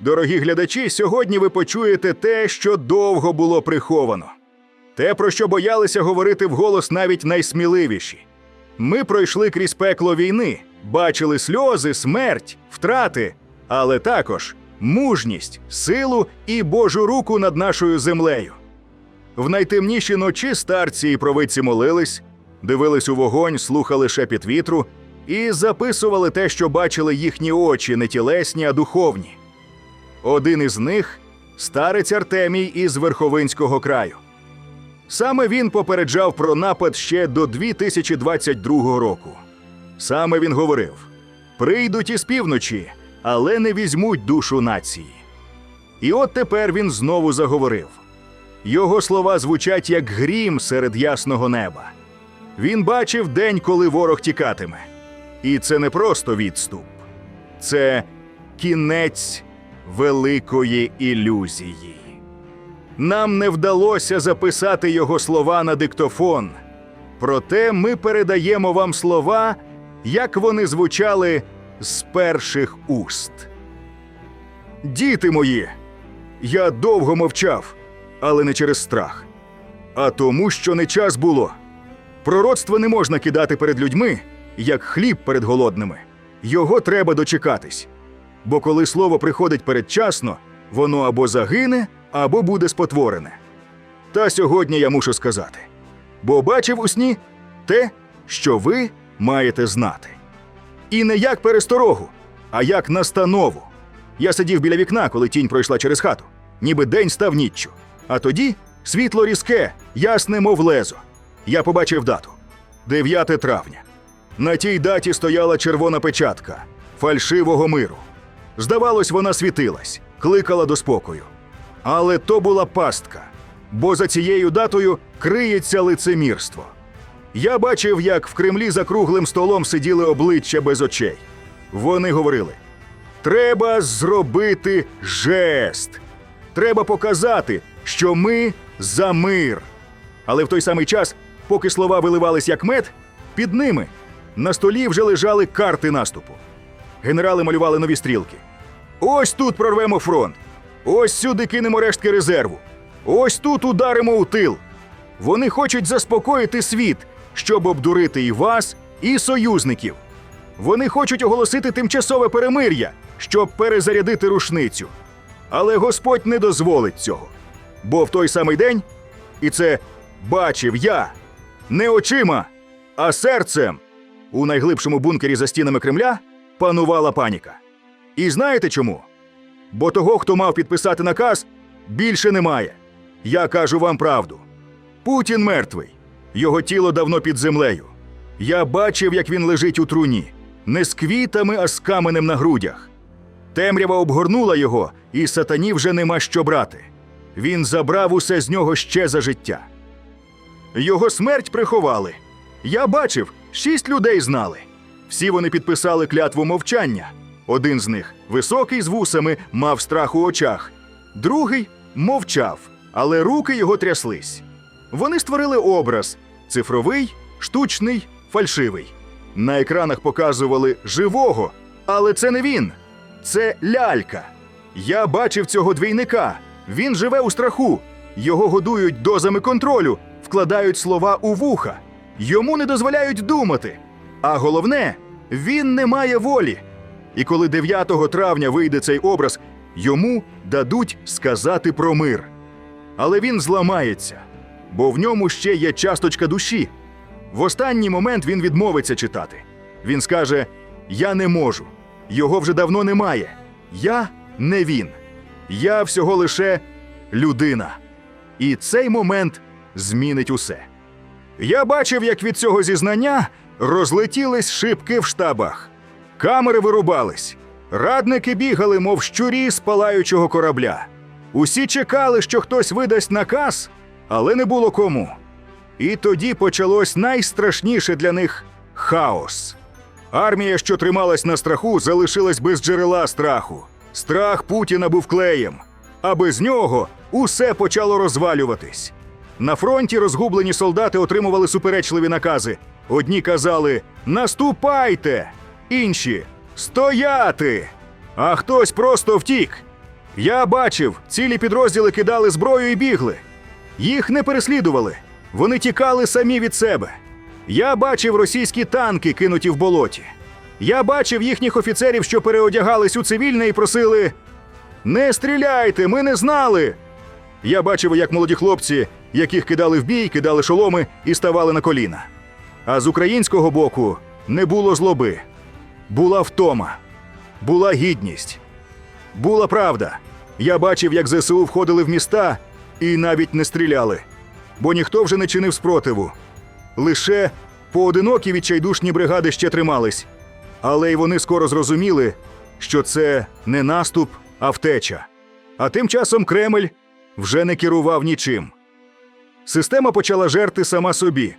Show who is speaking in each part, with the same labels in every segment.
Speaker 1: Дорогі глядачі, сьогодні ви почуєте те, що довго було приховано. Те, про що боялися говорити вголос навіть найсміливіші. Ми пройшли крізь пекло війни, бачили сльози, смерть, втрати, але також мужність, силу і Божу руку над нашою землею. В найтемніші ночі старці і провидці молились, дивились у вогонь, слухали шепіт вітру і записували те, що бачили їхні очі, не тілесні, а духовні. Один із них старець Артемій із Верховинського краю. Саме він попереджав про напад ще до 2022 року. Саме він говорив: прийдуть із півночі, але не візьмуть душу нації. І от тепер він знову заговорив. Його слова звучать як грім серед ясного неба. Він бачив день, коли ворог тікатиме. І це не просто відступ, це кінець великої ілюзії. Нам не вдалося записати його слова на диктофон. Проте ми передаємо вам слова, як вони звучали з перших уст. Діти мої, я довго мовчав, але не через страх, а тому, що не час було. Пророцтво не можна кидати перед людьми, як хліб перед голодними. Його треба дочекатись. Бо коли слово приходить передчасно, воно або загине, або буде спотворене. Та сьогодні я мушу сказати: бо бачив у сні те, що ви маєте знати. І не як пересторогу, а як настанову. Я сидів біля вікна, коли тінь пройшла через хату, ніби день став ніччю. А тоді світло різке, ясне, мов лезо. Я побачив дату 9 травня. На тій даті стояла червона печатка фальшивого миру. Здавалось, вона світилась, кликала до спокою. Але то була пастка, бо за цією датою криється лицемірство. Я бачив, як в Кремлі за круглим столом сиділи обличчя без очей. Вони говорили: треба зробити жест. Треба показати, що ми за мир. Але в той самий час, поки слова виливались як мед, під ними на столі вже лежали карти наступу. Генерали малювали нові стрілки. Ось тут прорвемо фронт. Ось сюди кинемо рештки резерву. Ось тут ударимо у тил. Вони хочуть заспокоїти світ, щоб обдурити і вас, і союзників. Вони хочуть оголосити тимчасове перемир'я, щоб перезарядити рушницю. Але Господь не дозволить цього. Бо в той самий день, і це бачив я не очима, а серцем. У найглибшому бункері за стінами Кремля панувала паніка. І знаєте чому? Бо того, хто мав підписати наказ, більше немає. Я кажу вам правду. Путін мертвий. Його тіло давно під землею. Я бачив, як він лежить у труні, не з квітами, а з каменем на грудях. Темрява обгорнула його, і сатані вже нема що брати. Він забрав усе з нього ще за життя. Його смерть приховали. Я бачив, шість людей знали. Всі вони підписали клятву мовчання. Один з них, високий з вусами, мав страх у очах, другий мовчав, але руки його тряслись. Вони створили образ цифровий, штучний, фальшивий. На екранах показували живого, але це не він, це лялька. Я бачив цього двійника. Він живе у страху. Його годують дозами контролю, вкладають слова у вуха. Йому не дозволяють думати. А головне, він не має волі. І коли 9 травня вийде цей образ, йому дадуть сказати про мир. Але він зламається, бо в ньому ще є часточка душі. В останній момент він відмовиться читати. Він скаже: Я не можу, його вже давно немає. Я не він. Я всього лише людина. І цей момент змінить усе. Я бачив, як від цього зізнання розлетілись шибки в штабах. Камери вирубались. Радники бігали, мов щурі з палаючого корабля. Усі чекали, що хтось видасть наказ, але не було кому. І тоді почалось найстрашніше для них хаос. Армія, що трималась на страху, залишилась без джерела страху. Страх Путіна був клеєм, а без нього усе почало розвалюватись. На фронті розгублені солдати отримували суперечливі накази. Одні казали Наступайте! Інші стояти! А хтось просто втік. Я бачив, цілі підрозділи кидали зброю і бігли. Їх не переслідували. Вони тікали самі від себе. Я бачив російські танки, кинуті в болоті. Я бачив їхніх офіцерів, що переодягались у цивільне і просили: Не стріляйте, ми не знали. Я бачив, як молоді хлопці, яких кидали в бій, кидали шоломи і ставали на коліна. А з українського боку не було злоби, була втома, була гідність, була правда. Я бачив, як ЗСУ входили в міста і навіть не стріляли, бо ніхто вже не чинив спротиву. Лише поодинокі відчайдушні бригади ще тримались, але й вони скоро зрозуміли, що це не наступ, а втеча. А тим часом Кремль вже не керував нічим. Система почала жерти сама собі.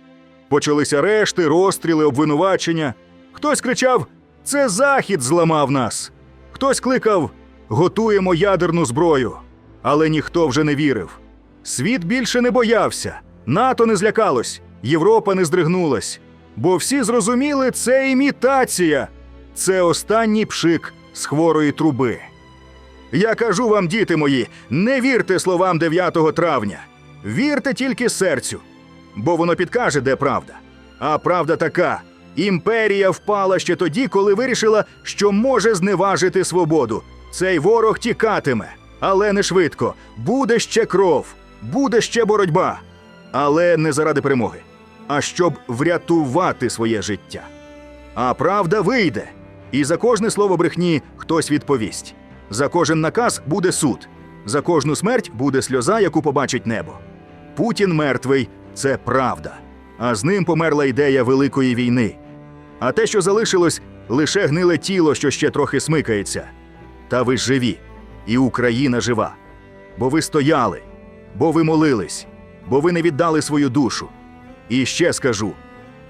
Speaker 1: Почалися решти, розстріли, обвинувачення. Хтось кричав: Це Захід зламав нас. Хтось кликав Готуємо ядерну зброю. Але ніхто вже не вірив. Світ більше не боявся, НАТО не злякалось, Європа не здригнулась. Бо всі зрозуміли, це імітація, це останній пшик з хворої труби. Я кажу вам, діти мої, не вірте словам 9 травня. Вірте тільки серцю, бо воно підкаже, де правда. А правда така: імперія впала ще тоді, коли вирішила, що може зневажити свободу. Цей ворог тікатиме, але не швидко. Буде ще кров, буде ще боротьба. Але не заради перемоги, а щоб врятувати своє життя. А правда вийде, і за кожне слово брехні хтось відповість. За кожен наказ буде суд, за кожну смерть буде сльоза, яку побачить небо. Путін мертвий це правда, а з ним померла ідея великої війни. А те, що залишилось, лише гниле тіло, що ще трохи смикається. Та ви живі, і Україна жива. Бо ви стояли, бо ви молились, бо ви не віддали свою душу. І ще скажу: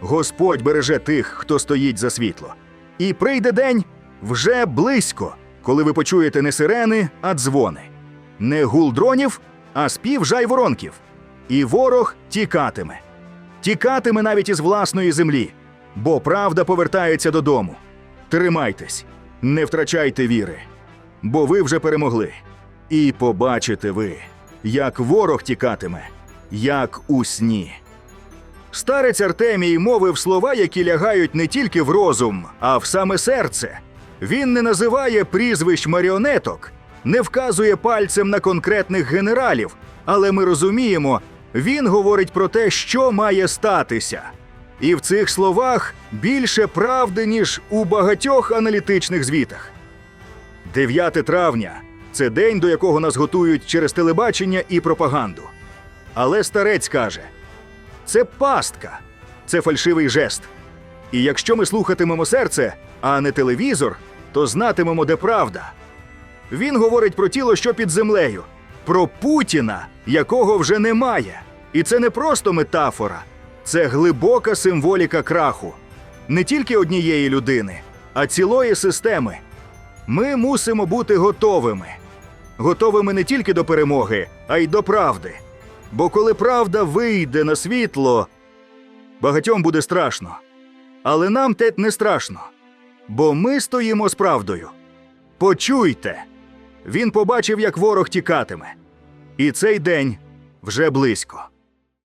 Speaker 1: Господь береже тих, хто стоїть за світло. І прийде день вже близько, коли ви почуєте не сирени, а дзвони, не гул дронів, а спів жайворонків. І ворог тікатиме. Тікатиме навіть із власної землі, бо правда повертається додому. Тримайтесь, не втрачайте віри, бо ви вже перемогли. І побачите ви, як ворог тікатиме, як у сні. Старець Артемій мовив слова, які лягають не тільки в розум, а в саме серце. Він не називає прізвищ маріонеток, не вказує пальцем на конкретних генералів, але ми розуміємо, він говорить про те, що має статися. І в цих словах більше правди, ніж у багатьох аналітичних звітах. 9 травня це день, до якого нас готують через телебачення і пропаганду. Але старець каже: це пастка, це фальшивий жест. І якщо ми слухатимемо серце, а не телевізор, то знатимемо, де правда. Він говорить про тіло, що під землею, про Путіна, якого вже немає. І це не просто метафора, це глибока символіка краху не тільки однієї людини, а цілої системи. Ми мусимо бути готовими. Готовими не тільки до перемоги, а й до правди. Бо коли правда вийде на світло, багатьом буде страшно. Але нам те не страшно, бо ми стоїмо з правдою. Почуйте! Він побачив, як ворог тікатиме. І цей день вже близько.